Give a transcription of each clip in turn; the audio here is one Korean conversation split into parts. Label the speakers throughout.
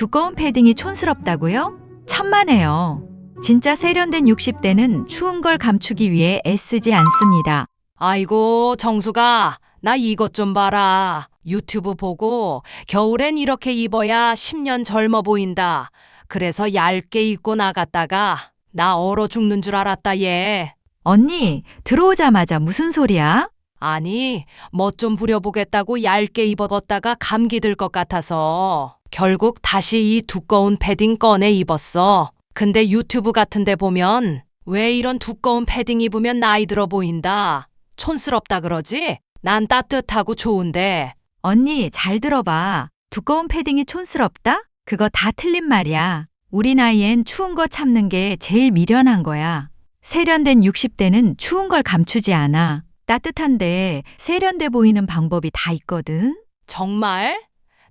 Speaker 1: 두꺼운 패딩이 촌스럽다고요? 천만에요. 진짜 세련된 60대는 추운 걸 감추기 위해 애쓰지 않습니다.
Speaker 2: 아이고, 정수가, 나 이것 좀 봐라. 유튜브 보고 겨울엔 이렇게 입어야 10년 젊어 보인다. 그래서 얇게 입고 나갔다가 나 얼어 죽는 줄 알았다, 얘.
Speaker 1: 언니, 들어오자마자 무슨 소리야?
Speaker 2: 아니, 멋 좀 부려보겠다고 얇게 입어뒀다가 감기 들 것 같아서 결국 다시 이 두꺼운 패딩 꺼내 입었어. 근데 유튜브 같은 데 보면 왜 이런 두꺼운 패딩 입으면 나이 들어 보인다. 촌스럽다 그러지? 난 따뜻하고 좋은데.
Speaker 1: 언니, 잘 들어봐. 두꺼운 패딩이 촌스럽다? 그거 다 틀린 말이야. 우리 나이엔 추운 거 참는 게 제일 미련한 거야. 세련된 60대는 추운 걸 감추지 않아. 따뜻한데 세련돼 보이는 방법이 다 있거든.
Speaker 2: 정말?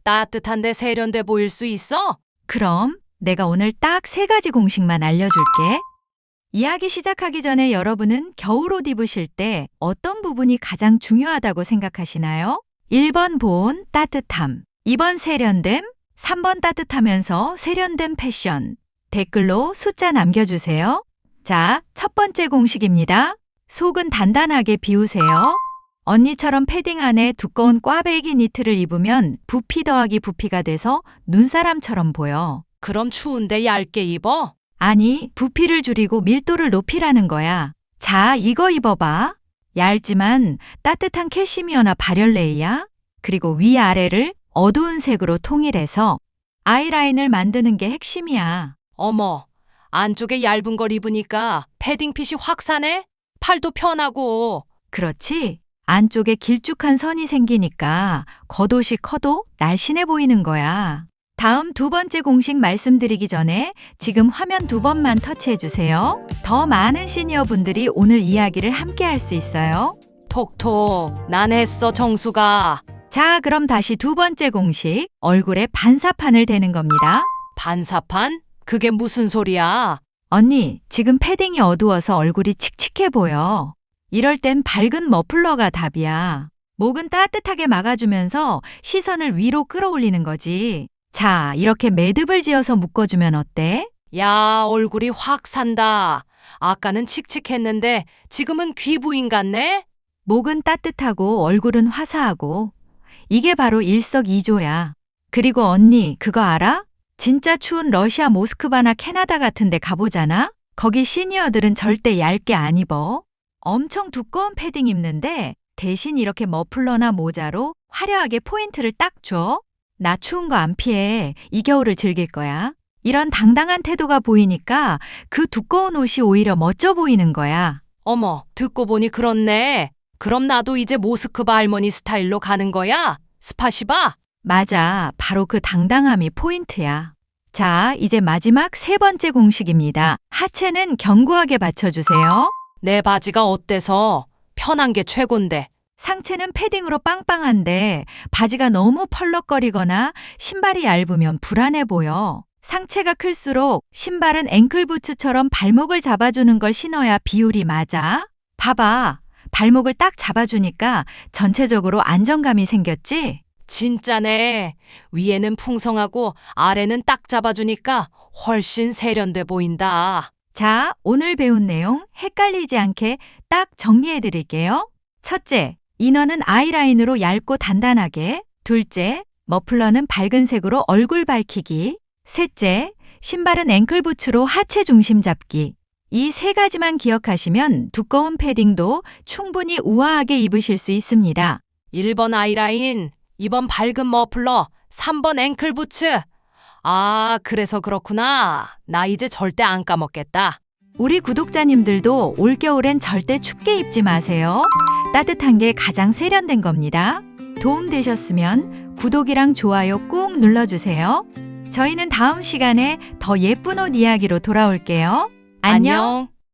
Speaker 2: 따뜻한데 세련돼 보일 수 있어?
Speaker 1: 그럼 내가 오늘 딱 세 가지 공식만 알려줄게. 이야기 시작하기 전에 여러분은 겨울옷 입으실 때 어떤 부분이 가장 중요하다고 생각하시나요? 1번 보온, 따뜻함. 2번 세련됨. 3번 따뜻하면서 세련된 패션. 댓글로 숫자 남겨주세요. 자, 첫 번째 공식입니다. 속은 단단하게 비우세요. 언니처럼 패딩 안에 두꺼운 꽈배기 니트를 입으면 부피 더하기 부피가 돼서 눈사람처럼 보여.
Speaker 2: 그럼 추운데 얇게 입어?
Speaker 1: 아니, 부피를 줄이고 밀도를 높이라는 거야. 자, 이거 입어봐. 얇지만 따뜻한 캐시미어나 발열레이야. 그리고 위아래를 어두운 색으로 통일해서 아이라인을 만드는 게 핵심이야.
Speaker 2: 어머, 안쪽에 얇은 걸 입으니까 패딩 핏이 확 사네? 팔도 편하고.
Speaker 1: 그렇지? 안쪽에 길쭉한 선이 생기니까 겉옷이 커도 날씬해 보이는 거야. 다음 두 번째 공식 말씀드리기 전에 지금 화면 두 번만 터치해 주세요. 더 많은 시니어 분들이 오늘 이야기를 함께 할 수 있어요.
Speaker 2: 톡톡, 난 했어, 정수가.
Speaker 1: 자, 그럼 다시 두 번째 공식. 얼굴에 반사판을 대는 겁니다.
Speaker 2: 반사판? 그게 무슨 소리야?
Speaker 1: 언니, 지금 패딩이 어두워서 얼굴이 칙칙해 보여. 이럴 땐 밝은 머플러가 답이야. 목은 따뜻하게 막아주면서 시선을 위로 끌어올리는 거지. 자, 이렇게 매듭을 지어서 묶어주면 어때?
Speaker 2: 야, 얼굴이 확 산다. 아까는 칙칙했는데 지금은 귀부인 같네?
Speaker 1: 목은 따뜻하고 얼굴은 화사하고. 이게 바로 일석이조야. 그리고 언니, 그거 알아? 진짜 추운 러시아 모스크바나 캐나다 같은 데 가보잖아? 거기 시니어들은 절대 얇게 안 입어. 엄청 두꺼운 패딩 입는데 대신 이렇게 머플러나 모자로 화려하게 포인트를 딱 줘. 나 추운 거 안 피해. 이 겨울을 즐길 거야. 이런 당당한 태도가 보이니까 그 두꺼운 옷이 오히려 멋져 보이는 거야.
Speaker 2: 어머, 듣고 보니 그렇네. 그럼 나도 이제 모스크바 할머니 스타일로 가는 거야? 스파시바?
Speaker 1: 맞아. 바로 그 당당함이 포인트야. 자, 이제 마지막 세 번째 공식입니다. 하체는 견고하게 받쳐주세요.
Speaker 2: 내 바지가 어때서? 편한 게 최곤데.
Speaker 1: 상체는 패딩으로 빵빵한데 바지가 너무 펄럭거리거나 신발이 얇으면 불안해 보여. 상체가 클수록 신발은 앵클부츠처럼 발목을 잡아주는 걸 신어야 비율이 맞아. 봐봐. 발목을 딱 잡아주니까 전체적으로 안정감이 생겼지?
Speaker 2: 진짜네. 위에는 풍성하고 아래는 딱 잡아주니까 훨씬 세련돼 보인다.
Speaker 1: 자, 오늘 배운 내용 헷갈리지 않게 딱 정리해 드릴게요. 첫째, 이너는 아이라인으로 얇고 단단하게. 둘째, 머플러는 밝은 색으로 얼굴 밝히기. 셋째, 신발은 앵클부츠로 하체 중심 잡기. 이 세 가지만 기억하시면 두꺼운 패딩도 충분히 우아하게 입으실 수 있습니다.
Speaker 2: 1번 아이라인, 2번 밝은 머플러, 3번 앵클 부츠. 아, 그래서 그렇구나. 나 이제 절대 안 까먹겠다.
Speaker 1: 우리 구독자님들도 올겨울엔 절대 춥게 입지 마세요. 따뜻한 게 가장 세련된 겁니다. 도움 되셨으면 구독이랑 좋아요 꾹 눌러주세요. 저희는 다음 시간에 더 예쁜 옷 이야기로 돌아올게요. 안녕.
Speaker 2: 안녕.